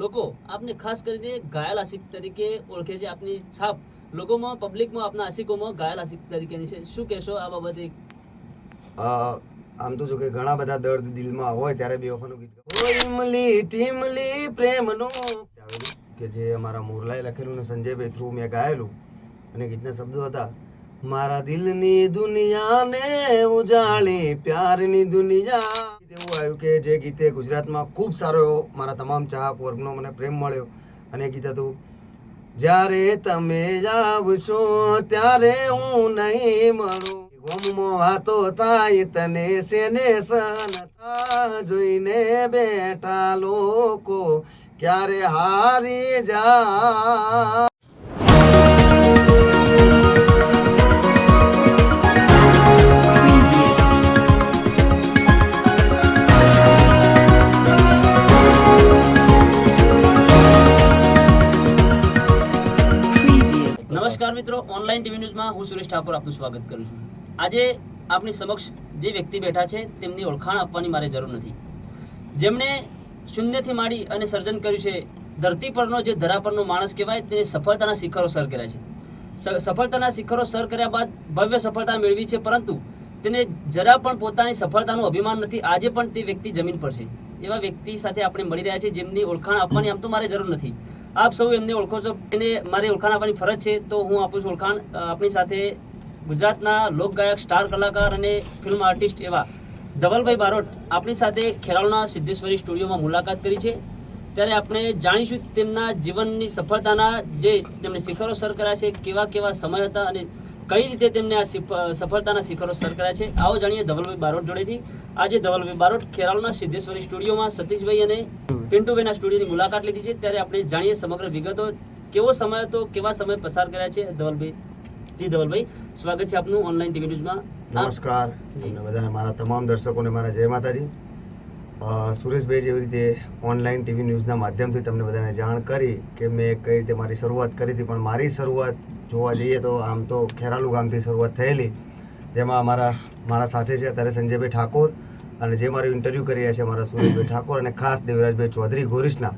લોકો આપને ખાસ કરીને ઘાયલ આશિક તરીકે ઓળખે છે. આપની છાપ લોકોમાં પબ્લિકમાં આપના આશિકોમાં ઘાયલ આશિક તરીકેની છે. શું કહેશો આ બાબતે? આમ તો જો કે ઘણા બધા દર્દ દિલમાં હોય ત્યારે બે વખતનું ગીત. ઓ ઈમલી ટીમલી પ્રેમનો. કે જે અમારા મોરલાએ લખેલું ને સંજયભાઈ થ્રુ મેં ગાયેલું. અને ગીતના શબ્દો હતા મારા દિલની દુનિયાને ઉજાળી પ્યારની દુનિયા. એવું આવ્યું કે જે ગીતે ગુજરાતમાં ખૂબ સારો એવો મારા તમામ ચાહક વર્ગનો મને પ્રેમ મળ્યો. અને ગીત હતું, જ્યારે તમે આવશો ત્યારે હું નહીં મળું. ગોમમાં હાથો થાય તને સેને સનતા જોઈને બેઠા લોકો ક્યારે હારી જા? મિત્રો ઓનલાઈન ટીવી ન્યૂઝમાં હું સુરેશ ઠાકોર આપનું સ્વાગત કરું છું. આજે આપની સમક્ષ જે વ્યક્તિ બેઠા છે, તેમની ઓળખાણ આપવાની મારે જરૂર નથી. જેમણે શૂન્યથી માંડી અને સર્જન કર્યું છે, ધરતી પરનો જે ધરા પરનો માણસ કહેવાય, તેને સફળતાના શિખરો સર કર્યા છે. સફળતાના શિખરો સર કર્યા બાદ ભવ્ય સફળતા મેળવી છે, પરંતુ તેને જરા પણ પોતાની સફળતાનું અભિમાન નથી. આજે પણ તે વ્યક્તિ જમીન પર છે. એવા વ્યક્તિ સાથે આપણે મળી રહ્યા છે જેમની ઓળખાણ આપવાની આમ તો મારે જરૂર નથી. આપ સૌ એમને ઓળખો છો. એને મારી ઓળખાણ આપવાની ફરજ છે, તો હું આપું છું ઓળખાણ આપણી સાથે ગુજરાતના લોકગાયક, સ્ટાર કલાકાર અને ફિલ્મ આર્ટિસ્ટ એવા ધવલભાઈ બારોટ આપણી સાથે ખેરાલુના સિદ્ધેશ્વરી સ્ટુડિયોમાં મુલાકાત કરી છે. ત્યારે આપણે જાણીશું તેમના જીવનની સફળતાના જે તેમણે શિખરો સર કર્યા છે, કેવા કેવા સમય હતા અને કઈ રીતે તેમને આ સિફ- સફળતાના શિખરો સર કર્યા છે આવો જાણીએ ધવલભાઈ બારોટ જોડેથી. આજે ધવલભાઈ બારોટ ખેરાલુના સિદ્ધેશ્વરી સ્ટુડિયોમાં સતીશભાઈ અને પિન્ટુભાઈના સ્ટુડિયોની મુલાકાત લીધી છે. ત્યારે આપણે જાણીએ સમગ્ર વિગતો કેવો સમય હતો કેવા સમય પસાર કર્યા છે ધવલભાઈ? જી ધવલભાઈ સ્વાગત છે આપનું ઓનલાઈન ટીવી ન્યૂઝમાં. નમસ્કાર. તમને બધાને મારા તમામ દર્શકોને મારા જય માતાજી. સુરેશભાઈ જેવી રીતે ઓનલાઈન ટીવી ન્યૂઝના માધ્યમથી તમને બધાને જાણ કરી કે મેં કઈ રીતે મારી શરૂઆત કરી હતી, પણ મારી શરૂઆત જોવા જઈએ તો આમ તો ખેરાલુ ગામથી શરૂઆત થયેલી. જેમાં મારા મારા સાથે છે અત્યારે સંજયભાઈ ઠાકોર અને જે મારું ઇન્ટરવ્યૂ કરી રહ્યા છે મારા સુરેશભાઈ ઠાકોર અને ખાસ દેવરાજભાઈ ચૌધરી ગોરીસના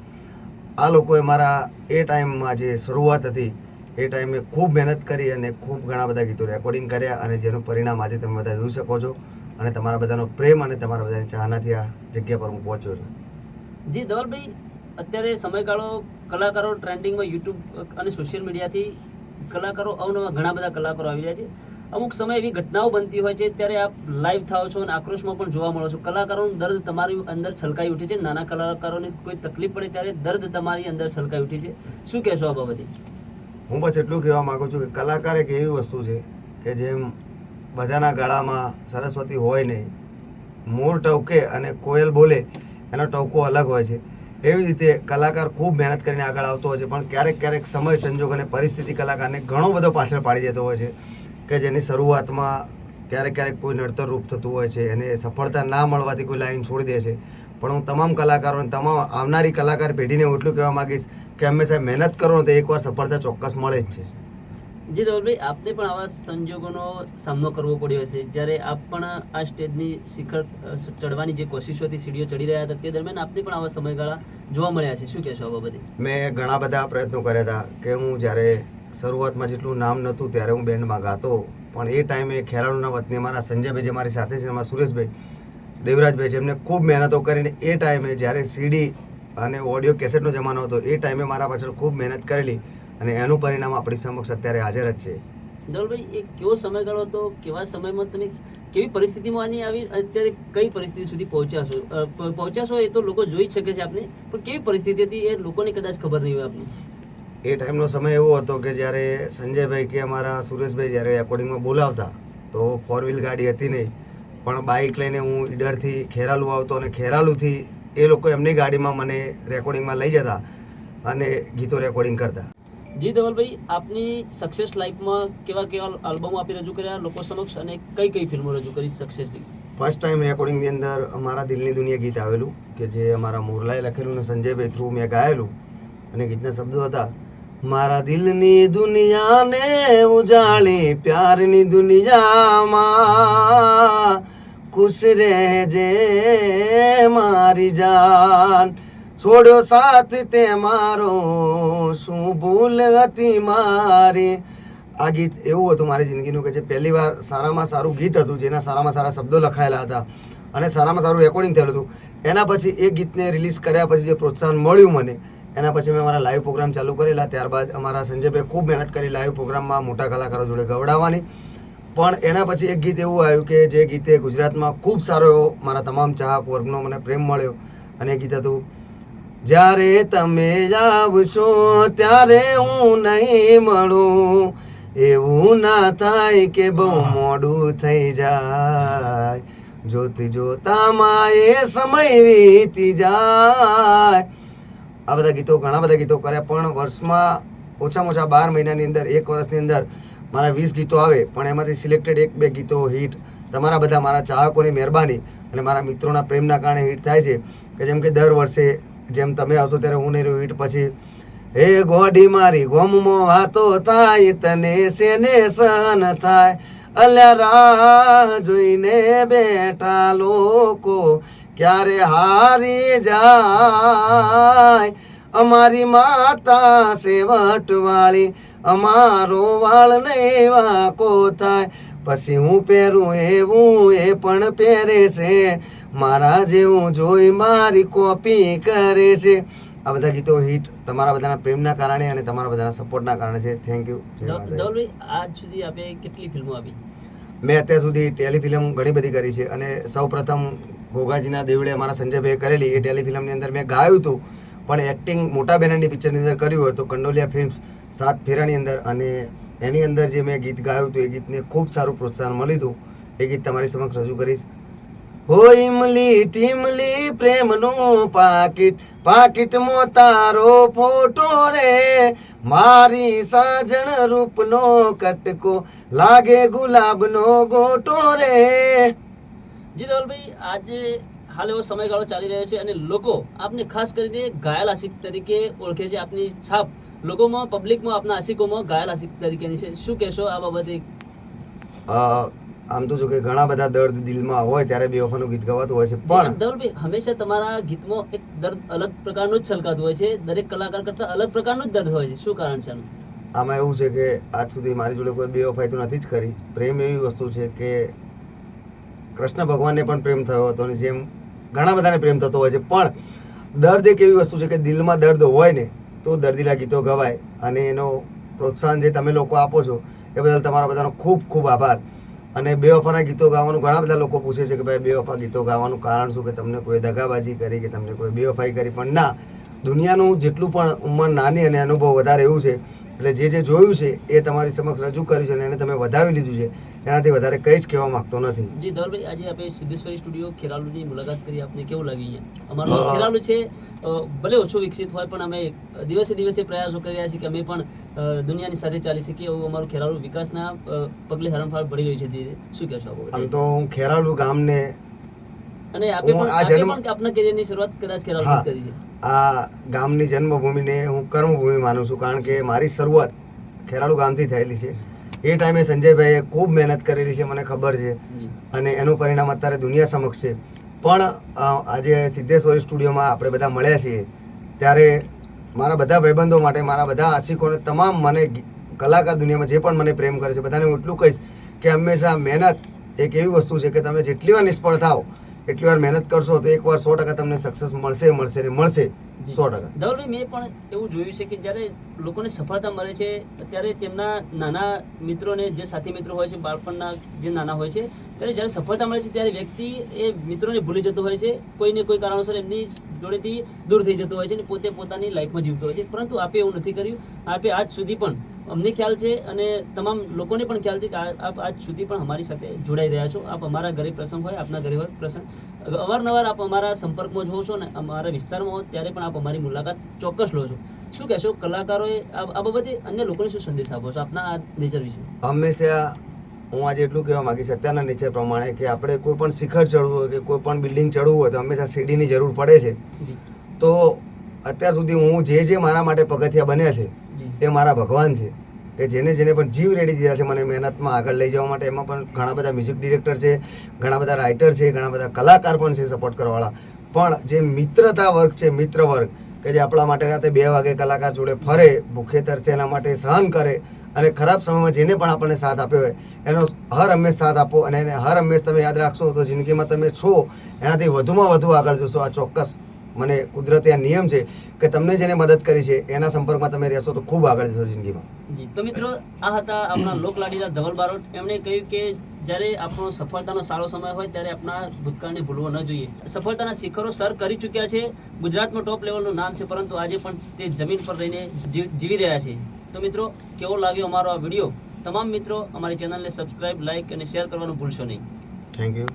આ લોકોએ મારા એ ટાઈમમાં જે શરૂઆત હતી, એ ટાઈમે ખૂબ મહેનત કરી અને ખૂબ ઘણા બધા ગીતો રેકોર્ડિંગ કર્યા અને જેનું પરિણામ આજે તમે બધા જોઈ શકો છો. અને તમારા બધાનો પ્રેમ અને તમારા બધાની ચાહનાથી આ જગ્યા પર હું પહોંચ્યો છું. જી ધવલભાઈ અત્યારે સમયગાળો કલાકારો ટ્રેન્ડિંગમાં યુટ્યુબ અને સોશિયલ મીડિયાથી કલાકારો અવનવા ઘણા બધા કલાકારો આવી રહ્યા છે. અમુક સમય એવી ઘટનાઓ બનતી હોય છે ત્યારે આપ લાઈવ થાઓ છો અને આક્રોશમાં પણ જોવા મળો છો. કલાકારોનું દર્દ તમારી અંદર છલકાઈ ઉઠે છે. નાના કલાકારોને કોઈ તકલીફ પડે ત્યારે દર્દ તમારી અંદર છલકાઈ ઉઠે છે. શું કહેશો આ બાબતે? હું બસ એટલું કહેવા માગું છું કે કલાકાર એક એવી વસ્તુ છે કે જેમ બધાના ગળામાં સરસ્વતી હોય નહીં. મોર ટવકે અને કોયલ બોલે એનો ટવકો અલગ હોય છે. એવી રીતે કલાકાર ખૂબ મહેનત કરીને આગળ આવતો હોય છે, પણ ક્યારેક ક્યારેક સમય, સંજોગ અને પરિસ્થિતિ કલાકારને ઘણો બધો પાછળ પાડી દેતો હોય છે કે જેની શરૂઆતમાં ક્યારેક ક્યારેક કોઈ નડતર રૂપ થતું હોય છે, એને સફળતા ના મળવાથી કોઈ લાઈન છોડી દે છે. પણ હું તમામ કલાકારોને, તમામ આવનારી કલાકાર પેઢીને એટલું કહેવા માગીશ કે હંમેશા મહેનત કરો તો એકવાર સફળતા ચોક્કસ મળે જ છે. જી ધવલભાઈ, આપને પણ આવા સંજોગોનો સામનો કરવો પડ્યો હશે. જ્યારે આપ પણ આ સ્ટેજની શિખર ચડવાની જે કોશિશોથી સીડીઓ ચડી રહ્યા હતા, તે દરમિયાન આપને પણ આવા સમયગાળા જોવા મળ્યા છે. શું કહેશો આ બાબતે? મેં ઘણા બધા પ્રયત્નો કર્યા હતા કે હું જ્યારે શરૂઆતમાં જેટલું નામ નહોતું, ત્યારે હું બેન્ડમાં ગાતો. પણ એ ટાઈમે ખેરાલુના વતની મારા સંજયભાઈ જે મારી સાથે છે, એમાં સુરેશભાઈ, દેવરાજભાઈ જેમને ખૂબ મહેનતો કરીને એ ટાઈમે જ્યારે સીડી અને ઓડિયો કેસેટનો જમાનો હતો, એ ટાઈમે મારા પાછળ ખૂબ મહેનત કરેલી. અને એનું પરિણામ આપણી સમક્ષ અત્યારે હાજર જ છે. ધવલભાઈ એ કેવો સમયગાળો હતો? કેવા સમયમાં તમે કેવી પરિસ્થિતિમાં આની આવી અત્યારે કઈ પરિસ્થિતિ સુધી પહોંચ્યા છો? પહોંચ્યા છો એ તો લોકો જોઈ જ શકે છે આપને પણ કેવી પરિસ્થિતિ હતી એ લોકોને કદાચ ખબર નહીં હોય આપને. એ ટાઈમનો સમય એવો હતો કે જ્યારે સંજયભાઈ કે અમારા સુરેશભાઈ જ્યારે રેકોર્ડિંગમાં બોલાવતા તો ફોર વ્હીલ ગાડી હતી નહીં. પણ બાઇક લઈને હું ઈડરથી ખેરાલુ આવતો અને ખેરાલુથી એ લોકો એમની ગાડીમાં મને રેકોર્ડિંગમાં લઈ જતા અને ગીતો રેકોર્ડિંગ કરતા. જી ધવલભાઈ, આપની સક્સેસ લાઈફમાં કેવા કેવા આલ્બમો આપી રજૂ કર્યા? લોકો સમક્ષ અને કઈ કઈ ફિલ્મો રજૂ કરી સક્સેસથી ફર્સ્ટ ટાઈમ રેકોર્ડિંગની અંદર અમારા દિલની દુનિયા ગીત આવેલું, કે જે અમારા મોરલાએ લખેલું ને સંજયભાઈ થ્રુ મેં ગાયેલું. અને ગીતના શબ્દો હતા, મારા દિલની દુનિયાને ઉજાળી પ્યારની દુનિયામાં, ખુશ રહેજે મારી જાન. છોડ્યો સાથ તે મારો, શું ભૂલ હતી મારી? આ ગીત એવું હતું મારી જિંદગીનું કે જે પહેલી વાર સારામાં સારું ગીત હતું, જેના સારામાં સારા શબ્દો લખાયેલા હતા અને સારામાં સારું રેકોર્ડિંગ થયેલું હતું. એના પછી એ ગીતને રિલીઝ કર્યા પછી જે પ્રોત્સાહન મળ્યું મને, એના પછી મેં મારા લાઈવ પ્રોગ્રામ ચાલુ કરેલા. ત્યારબાદ અમારા સંજયભાઈ ખૂબ મહેનત કરી લાઈવ પ્રોગ્રામમાં મોટા કલાકારો જોડે ગવડાવવાની. પણ એના પછી એક ગીત એવું આવ્યું કે જે ગીતે ગુજરાતમાં ખૂબ સારો એવો મારા તમામ ચાહક વર્ગનો મને પ્રેમ મળ્યો. અને એ ગીત હતું જ્યારે તમે જાવશો ત્યારે હું નહીં મળું. એવું ના થાય કે બહુ મોડું થઈ જાય. જોતી જોતામાં એ સમય વીતી જાય. આ બધા ગીતો ઘણા બધા ગીતો કર્યા પણ વર્ષમાં ઓછામાં ઓછા બાર મહિનાની અંદર એક વર્ષની અંદર મારા વીસ ગીતો આવે પણ એમાંથી સિલેક્ટેડ એક બે ગીતો હિટ તમારા બધા મારા ચાહકોની મહેરબાની અને મારા મિત્રોના પ્રેમના કારણે હિટ થાય છે. કે જેમ કે દર વર્ષે જેમ તમે આવશો ત્યારે હું નહીં રહ્યું હિટ પછી, હે ગોડી મારી, ગોમમો વાતો થાય, તને સેને સહન થાય? અલ્યા રાહ જોઈને બેઠા લોકો, ક્યારે હારી જાય? અમારી માતા સેવટ વાળી, અમારો વાળ ને વાકો થાય? પછી હું પહેરું એવું એ પણ પહેરે છે મારા જેવું જોઈ મારી કોપી કરે છે. આ બધા ગીતો હિટ તમારા બધાના પ્રેમના કારણે અને તમારા બધાના સપોર્ટના કારણે છે. થેન્ક યુ ધવલભાઈ આજ સુધી આપે કેટલી ફિલ્મો આપી? મેં અત્યાર સુધી ટેલિફિલ્મ ઘણી બધી કરી છે અને સૌ પ્રથમ ઘોઘાજીના દેવળે અમારા સંજયભાઈએ કરેલી એ ટેલિફિલ્મની અંદર મેં ગાયું હતું. પણ એક્ટિંગ મોટા બેનરની પિક્ચરની અંદર કર્યું હોય તો કંડોલિયા ફિલ્મ્સ સાત ફેરાની અંદર અને એની અંદર જે મેં ગીત ગાયું હતું એ ગીતને ખૂબ સારું પ્રોત્સાહન મળ્યું હતું. એ ગીત તમારી સમક્ષ રજૂ કરીશ. હો ઇમલી ટીમલી પ્રેમનું પાકીટ. પાકીટમાં તારો ફોટો રે. મારી સાજણ રૂપનો કટકો. લાગે ગુલાબનો ગોટો રે. જી ધવલભાઈ આજે હાલ એવો સમયગાળો ચાલી રહ્યો છે અને લોકો આપને ખાસ કરીને ગાયલ આશિક તરીકે ઓળખે છે. આપની છાપ લોકોમાં પબ્લિકમાં આપના આશિકોમાં ગાયલ આશિક તરીકેની છે. શું કહેશો આ બાબતે? આમ તો જો કે ઘણા બધા દર્દ દિલમાં હોય ત્યારે બેવફાનું ગીત ગવાતું હોય છે પણ ધવલભાઈ હંમેશા તમારા ગીતમાં એક દર્દ અલગ પ્રકારનું જ છલકાતું હોય છે દરેક કલાકાર કરતા અલગ પ્રકારનું જ દર્દ હોય છે. શું કારણ છે આમાં એવું છે કે આજ સુધી મારી જોડે કોઈ બેવફાઈ તો નથી જ કરી. પ્રેમ એવી વસ્તુ છે કે કૃષ્ણ ભગવાનને પણ પ્રેમ થયો હતો અને જેમ ઘણા બધાને પ્રેમ થતો હોય છે પણ દર્દ એક એવી વસ્તુ છે કે દિલમાં દર્દ હોય ને તો દર્દીલા ગીતો ગવાય. અને એનો પ્રોત્સાહન જે તમે લોકો આપો છો એ બદલ તમારા બધાનો ખૂબ ખૂબ આભાર. અને બેવફાના ગીતો ગાવાનું ઘણા બધા લોકો પૂછે છે કે ભાઈ બેવફા ગીતો ગાવાનું કારણ શું? કે તમને કોઈ દગાબાજી કરી કે તમને કોઈ બેવફાઈ કરી. પણ ના, દુનિયાનું જેટલું પણ ઉંમર નાની અને અનુભવ વધારે એવું છે એટલે જે જે જોયું છે એ તમારી સમક્ષ રજૂ કર્યું છે અને એને તમે વધાવી લીધું છે. એનાથી વધારે કંઈ જ કહેવા માંગતો નથી. જી ધવલભાઈ આજે આપણે સિદ્ધેશ્વરી સ્ટુડિયો ખેરાલુની મુલાકાત કરી આપને કેવું લાગી છે? અમારો ખેરાલુ છે ભલે ઓછો વિકસિત હોય પણ અમે દિવસે દિવસે પ્રયાસો કરી રહ્યા છીએ કે અમે પણ દુનિયાની સાથે ચાલી શકીએ એવું અમારું ખેરાલુ વિકાસના પગલે હરણફાળ ભળી રહ્યું છે. શું કહેશો આમ તો હું ખેરાલુ ગામને અને આપે હું પણ આ આપે જન્મ- પણ આપના કેરિયરની શરૂઆત કદાચ ખેરાલુ કરી છે. આ ગામની જન્મભૂમિને હું કર્મભૂમિ માનું છું કારણ કે મારી શરૂઆત ખેરાળુ ગામથી થયેલી છે. એ ટાઈમે સંજયભાઈએ ખૂબ મહેનત કરેલી છે મને ખબર છે. અને એનું પરિણામ અત્યારે દુનિયા સમક્ષ છે. પણ આજે સિદ્ધેશ્વરી સ્ટુડિયોમાં આપણે બધા મળ્યા છીએ. ત્યારે મારા બધા ભાઈબંધો માટે મારા બધા આશિકોને તમામ મને કલાકાર દુનિયામાં જે પણ મને પ્રેમ કરે છે બધાને હું એટલું કહીશ કે હંમેશા મહેનત એક એવી વસ્તુ છે કે તમે જેટલી વાર નિષ્ફળ થાઓ એટલી વાર મહેનત કરશો તો એકવાર સો ટકા તમને સક્સેસ મળશે મળશે ને મળશે. સો ટકા. ધવલભાઈ મેં પણ એવું જોયું છે કે જ્યારે લોકોને સફળતા મળે છે ત્યારે તેમના નાના મિત્રોને જે સાથી મિત્રો હોય છે બાળપણના જે નાના હોય છે ત્યારે જ્યારે સફળતા મળે છે ત્યારે વ્યક્તિ એ મિત્રોને ભૂલી જતો હોય છે કોઈને કોઈ કારણોસર એમની જોડેથી દૂર થઈ જતો હોય છે અને પોતે પોતાની લાઈફમાં જીવતો હોય છે. પરંતુ આપે એવું નથી કર્યું. આપે આજ સુધી પણ અમને ખ્યાલ છે અને તમામ લોકોને પણ ખ્યાલ છે કે આ- આપ આજ સુધી પણ અમારી સાથે જોડાઈ રહ્યા છો. આપ અમારા ઘરે પ્રસંગ હોય આપના ઘરે હોય પ્રસંગ. અવારનવાર આપ અમારા સંપર્કમાં જ હો છો ને અમારા વિસ્તારમાં હો ત્યારે પણ આપ અમારી મુલાકાત ચોક્કસ લો છો. શું કહેશો કલાકારોએ આ બાબતે અન્ય લોકોને શું સંદેશ આપો છો? આપના આ નેચર વિશે. હંમેશા હું આજે એટલું કહેવા માંગીશ અત્યારના નેચર પ્રમાણે કે આપણે કોઈ પણ શિખર ચડવું હોય કે કોઈ પણ બિલ્ડિંગ ચડવું હોય તો હંમેશા સીડીની જરૂર પડે છે. તો અત્યાર સુધી હું જે જે મારા માટે પગથિયા બન્યા છે એ મારા ભગવાન છે. કે જેને જેને પણ જીવ રેડી દીધા છે મને મહેનતમાં આગળ લઈ જવા માટે. એમાં પણ ઘણા બધા મ્યુઝિક ડિરેક્ટર છે ઘણા બધા રાઇટર છે ઘણા બધા કલાકાર પણ છે સપોર્ટ કરવાવાળા. પણ જે મિત્રતા વર્ગ છે, મિત્ર વર્ગ, કે જે આપણા માટે રાતે બે વાગે કલાકાર જોડે ફરે ભૂખે તરસે એના માટે સહન કરે અને ખરાબ સમયમાં જેને પણ આપણને સાથ આપ્યો હોય, એનો હર હંમેશ સાથ આપો અને એને હર હંમેશ તમે યાદ રાખશો તો જિંદગીમાં તમે છો. એનાથી વધુમાં વધુ આગળ જશો. આ ચોક્કસ મને કુદરતી આ નિયમ છે કે તમને જેને મદદ કરી છે એના સંપર્કમાં તમે રહેશો તો ખૂબ આગળ જશો જિંદગીમાં. જી તો મિત્રો આ હતા આપણા લોકલાડીલા ધવલ બારોટ. એમણે કહ્યું કે જ્યારે આપણો સફળતાનો સારો સમય હોય ત્યારે આપણા ભૂતકાળને ભૂલવો ન જોઈએ. સફળતાના શિખરો સર કરી ચૂક્યા છે. ગુજરાતમાં ટોપ લેવલનું નામ છે પરંતુ આજે પણ તે જમીન પર રહીને જીવ- રહ્યા છે. તો મિત્રો કેવો લાગ્યો અમારો આ વીડિયો? તમામ મિત્રો અમારી ચેનલને સબસ્ક્રાઇબ લાઇક અને શેર કરવાનું ભૂલશો નહીં. Thank you